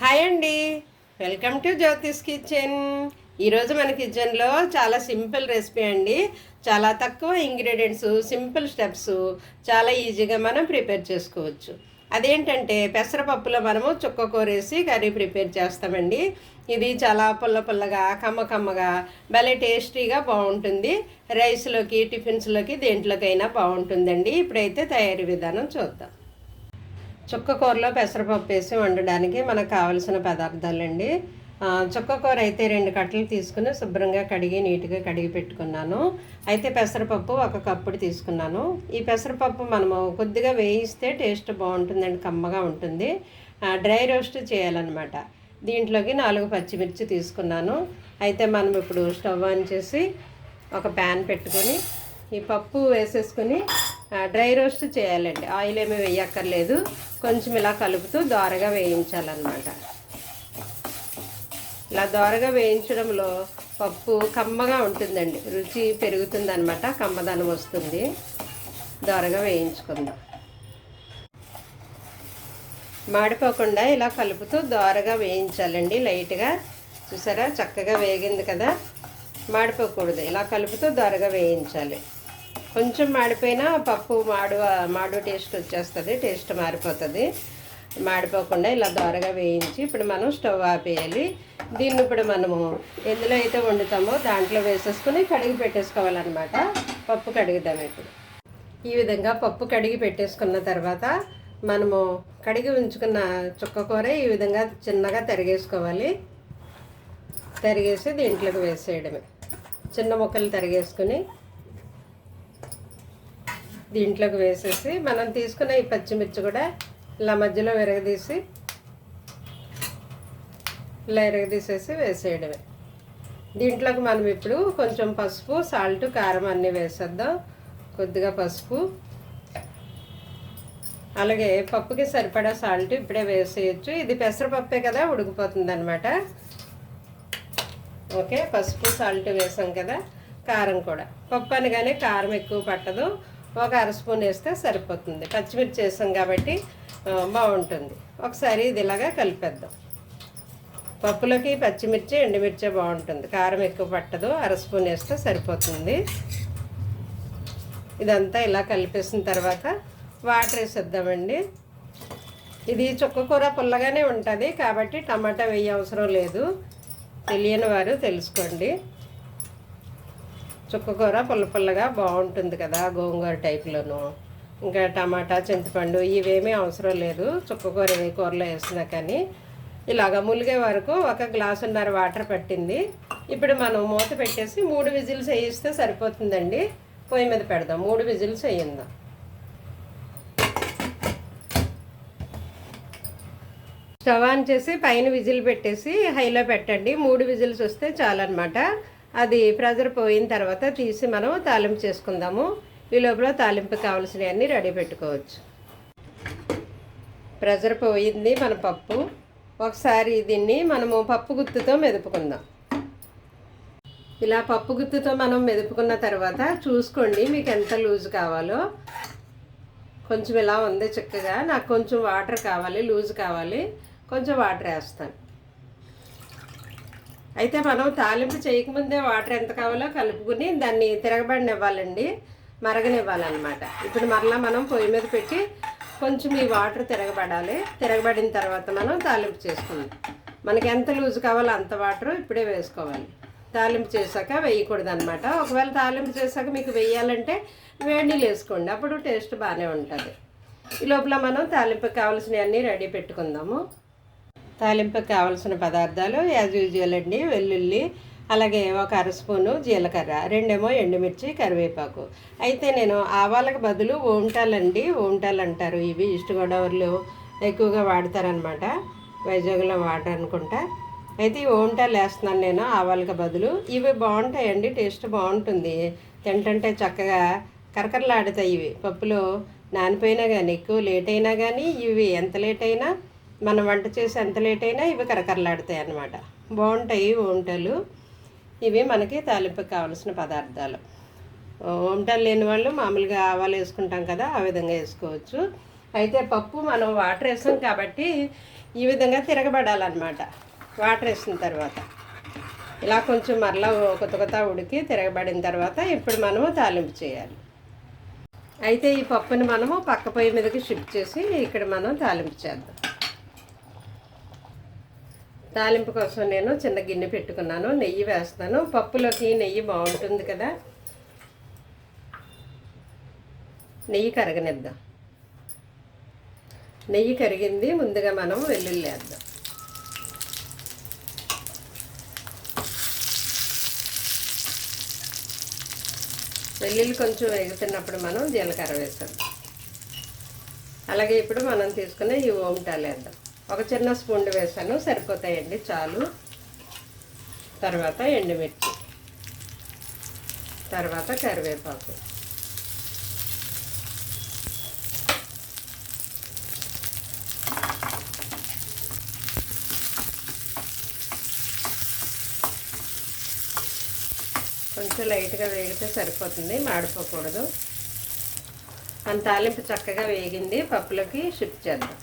Hi అండి. Welcome to Jyothish kitchen. ఈరోజు మన కిచెన్లో చాలా సింపుల్ రెసిపీ అండి. చాలా తక్కువ ఇంగ్రీడియంట్స్ సింపుల్ స్టెప్స్ చాలా ఈజీగా మనం ప్రిపేర్ చేసుకోవచ్చు. అదేంటంటే పెసరపప్పులో మనము చుక్క కూరేసి కర్రీ ప్రిపేర్ చేస్తామండి. ఇది చాలా పుల్ల పుల్లగా కమ్మ కమ్మగా భలే టేస్టీగా బాగుంటుంది. రైస్లోకి టిఫిన్స్లోకి దేంట్లోకైనా బాగుంటుందండి. ఇప్పుడైతే తయారీ విధానం చూద్దాం. చుక్క కూరలో పెసరపప్పు వేసి వండడానికి మనకు కావలసిన పదార్థాలండి. చుక్క కూర అయితే రెండు కట్టలు తీసుకుని శుభ్రంగా కడిగి నీట్గా కడిగి పెట్టుకున్నాను. అయితే పెసరపప్పు ఒక కప్పుడు తీసుకున్నాను. ఈ పెసరపప్పు మనము కొద్దిగా వేయిస్తే టేస్ట్ బాగుంటుందండి కమ్మగా ఉంటుంది. డ్రై రోస్ట్ చేయాలన్నమాట. దీంట్లోకి నాలుగు పచ్చిమిర్చి తీసుకున్నాను. అయితే మనం ఇప్పుడు స్టవ్ ఆన్ చేసి ఒక ప్యాన్ పెట్టుకొని ఈ పప్పు వేసేసుకుని డ్రై రోస్ట్ చేయాలండి. ఆయిల్ ఏమీ వేయక్కర్లేదు. కొంచెం ఇలా కలుపుతూ దోరగా వేయించాలన్నమాట. ఇలా దోరగా వేయించడంలో పప్పు కమ్మగా ఉంటుందండి. రుచి పెరుగుతుందనమాట కమ్మదనం వస్తుంది. దోరగా వేయించుకుందాం. మాడిపోకుండా ఇలా కలుపుతూ దోరగా వేయించాలండి. లైట్గా. చూసారా? చక్కగా వేగింది కదా. మాడిపోకూడదు. ఇలా కలుపుతూ దోరగా వేయించాలి. కొంచెం మాడిపోయినా పప్పు మాడు మాడు టేస్ట్ వచ్చేస్తుంది టేస్ట్ మారిపోతుంది. మాడిపోకుండా ఇలా దోరగా వేయించి ఇప్పుడు మనం స్టవ్ ఆపేయాలి. దీన్ని ఇప్పుడు మనము ఎందులో అయితే వండుతామో దాంట్లో వేసేసుకుని కడిగి పెట్టేసుకోవాలన్నమాట. పప్పు కడుగుదాం ఇప్పుడు. ఈ విధంగా పప్పు కడిగి పెట్టేసుకున్న తర్వాత మనము కడిగి ఉంచుకున్న చుక్కకూర ఈ విధంగా చిన్నగా తరిగేసుకోవాలి. తరిగేసి దీంట్లోకి వేసేయడమే. చిన్న ముక్కలు తరిగేసుకుని దీంట్లోకి వేసేసి మనం తీసుకున్న ఈ పచ్చిమిర్చి కూడా ఇలా మధ్యలో విరగదీసి ఇలా విరగదీసేసి వేసేయడమే. దీంట్లోకి మనం ఇప్పుడు కొంచెం పసుపు సాల్ట్ కారం అన్నీ వేసేద్దాం. కొద్దిగా పసుపు. అలాగే పప్పుకి సరిపడా సాల్ట్ ఇప్పుడే వేసేయచ్చు. ఇది పెసరపప్పే కదా ఉడికిపోతుంది అనమాట ఓకే పసుపు సాల్ట్ వేసాం కదా కారం కూడా. పప్పు అనగానే కారం ఎక్కువ పట్టదు. ఒక అర స్పూన్ వేస్తే సరిపోతుంది. పచ్చిమిర్చి వేసాం కాబట్టి బాగుంటుంది. ఒకసారి ఇది ఇలాగా కలిపేద్దాం. పప్పులోకి పచ్చిమిర్చి ఎండుమిర్చి బాగుంటుంది. కారం ఎక్కువ పట్టదు. అర స్పూన్ వేస్తే సరిపోతుంది. ఇదంతా ఇలా కలిపేసిన తర్వాత వాటర్ వేసేద్దామండి. ఇది చుక్క కూర పుల్లగానే ఉంటుంది. కాబట్టి టమాటా వేయ అవసరం లేదు. తెలియని వారు తెలుసుకోండి. చుక్కకూర పుల్ల పుల్లగా బాగుంటుంది కదా గోంగూర టైప్లోను. ఇంకా టమాటా చింతపండు ఇవేమీ అవసరం లేదు. చుక్కకూర ఏ కూరలో వేసినా కానీ. ఇలాగ ములిగే వరకు ఒక గ్లాసున్నర వాటర్ పట్టింది. ఇప్పుడు మనం మూత పెట్టేసి మూడు విజిల్స్ వేయిస్తే సరిపోతుందండి. పొయ్యి మీద పెడదాం. మూడు విజిల్స్ వేయిందాం. స్టవ్ ఆన్ చేసి పైన విజిల్ పెట్టేసి హైలో పెట్టండి. మూడు విజిల్స్ వస్తే చాలన్నమాట. అది ప్రెజర్ పోయిన తర్వాత తీసి మనం తాలింపు చేసుకుందాము. ఈ లోపల తాలింపు కావాల్సినవన్నీ రెడీ పెట్టుకోవచ్చు. ప్రెజర్ పోయింది మన పప్పు. ఒకసారి దీన్ని మనము పప్పు గుత్తుతో మెదుపుకుందాం. ఇలా పప్పు గుత్తుతో మనం మెదుపుకున్న తర్వాత చూసుకోండి మీకు ఎంత లూజ్ కావాలో. కొంచెం ఇలా ఉంది చక్కగా. నాకు కొంచెం వాటర్ కావాలి లూజ్ కావాలి. కొంచెం వాటర్ వేస్తాను. అయితే మనం తాలింపు చేయకముందే వాటర్ ఎంత కావాలో కలుపుకుని దాన్ని తిరగబడినివ్వాలండి. మరగనివ్వాలన్నమాట. ఇప్పుడు మరలా మనం పొయ్యి మీద పెట్టి కొంచెం ఈ వాటర్ తిరగబడాలి. తిరగబడిన తర్వాత మనం తాలింపు చేసుకుందాం. మనకి ఎంత లూజ్ కావాలో అంత వాటర్ ఇప్పుడే వేసుకోవాలి. తాలింపు చేశాక వేయకూడదు అనమాట ఒకవేళ తాలింపు చేశాక మీకు వేయాలంటే వేడి నీళ్ళు వేసుకోండి. అప్పుడు టేస్ట్ బాగానే ఉంటుంది. ఈ లోపల మనం తాలింపుకి కావాల్సినవన్నీ రెడీ పెట్టుకుందాము. తాలింపుకి కావలసిన పదార్థాలు యాజ్ యూజువల్ అండి వెల్లుల్లి అలాగే ఒక అర స్పూను జీలకర్ర రెండేమో ఎండుమిర్చి కరివేపాకు. అయితే నేను ఆవాలకు బదులు ఓంటాలండి ఓంటాలు అంటారు. ఇవి ఈస్ట్ గోదావరిలో ఎక్కువగా వాడతారనమాట. వైజాగ్లో వాడరనుకుంటా. అయితే ఈ ఓంటాలు వేస్తున్నాను నేను ఆవాలకు బదులు. ఇవి బాగుంటాయండి టేస్ట్ బాగుంటుంది. తింటంటే చక్కగా కరకరలాడుతాయి ఇవి. పప్పులో నానిపోయినా కానీ ఎక్కువ లేట్ అయినా కానీ ఇవి ఎంత లేట్ అయినా మనం వంట చేసి ఎంత లేట్ అయినా ఇవి కరకరలాడతాయి అన్నమాట. బాగుంటాయి వంటలు. ఇవి మనకి తాలింపుకి కావాల్సిన పదార్థాలు. వంటలు లేని వాళ్ళు మామూలుగా ఆవాలు వేసుకుంటాం కదా ఆ విధంగా వేసుకోవచ్చు. అయితే పప్పు మనం వాటర్ వేసాం కాబట్టి ఈ విధంగా తిరగబడాలన్నమాట. వాటర్ వేసిన తర్వాత. ఇలా కొంచెం మరలా కొత్త కొత్త ఉడికి తిరగబడిన తర్వాత ఇప్పుడు మనము తాలింపు చేయాలి. అయితే ఈ పప్పుని మనము పక్క పొయ్యి మీదకి షిఫ్ట్ చేసి ఇక్కడ మనం తాలింపు చేద్దాం. తాలింపు కోసం నేను చిన్న గిన్నె పెట్టుకున్నాను. నెయ్యి వేస్తాను. పప్పులోకి నెయ్యి బాగుంటుంది కదా. నెయ్యి కరగనిద్దాం. నెయ్యి కరిగింది. ముందుగా మనం వెల్లుల్లి వేద్దాం. వెల్లుల్లి కొంచెం వేగుతున్నప్పుడు మనం జీలకర్ర వేసాం అలాగే ఇప్పుడు మనం తీసుకునే ఈ ఓమిటాలు వేద్దాం ఒక చిన్న స్పూన్ వేసాను సరిపోతాయండి చాలు. తర్వాత ఎండుమిర్చి తర్వాత కరివేపాకు. కొంచెం లైట్గా వేగితే సరిపోతుంది మాడిపోకూడదు. మన తాలింపు చక్కగా వేగింది పప్పులకి షిఫ్ట్ చేద్దాం.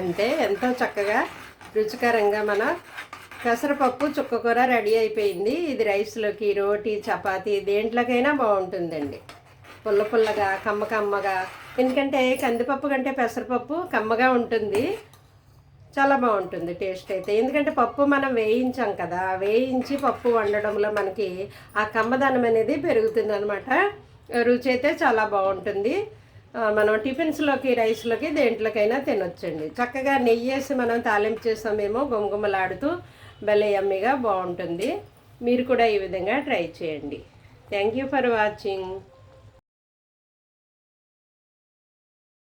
అంతే ఎంతో చక్కగా రుచికరంగా మన పెసరపప్పు చుక్కకూర రెడీ అయిపోయింది. ఇది రైస్లోకి రోటీ చపాతీ దేంట్లోకైనా బాగుంటుందండి. పుల్ల పుల్లగా కమ్మ కమ్మగా. ఎందుకంటే కందిపప్పు కంటే పెసరపప్పు కమ్మగా ఉంటుంది. చాలా బాగుంటుంది టేస్ట్ అయితే. ఎందుకంటే పప్పు మనం వేయించాం కదా వేయించి పప్పు వండడంలో మనకి ఆ కమ్మదనం అనేది పెరుగుతుంది అనమాట రుచి అయితే చాలా బాగుంటుంది. మనం టిఫిన్స్లోకి రైస్లోకి దేంట్లోకైనా తినొచ్చండి. చక్కగా నెయ్యి వేసి మనం తాలింపు చేస్తామేమో గుమగుమలాడుతూ భలే అమ్మిగా బాగుంటుంది మీరు కూడా ఈ విధంగా ట్రై చేయండి. Thank you for watching.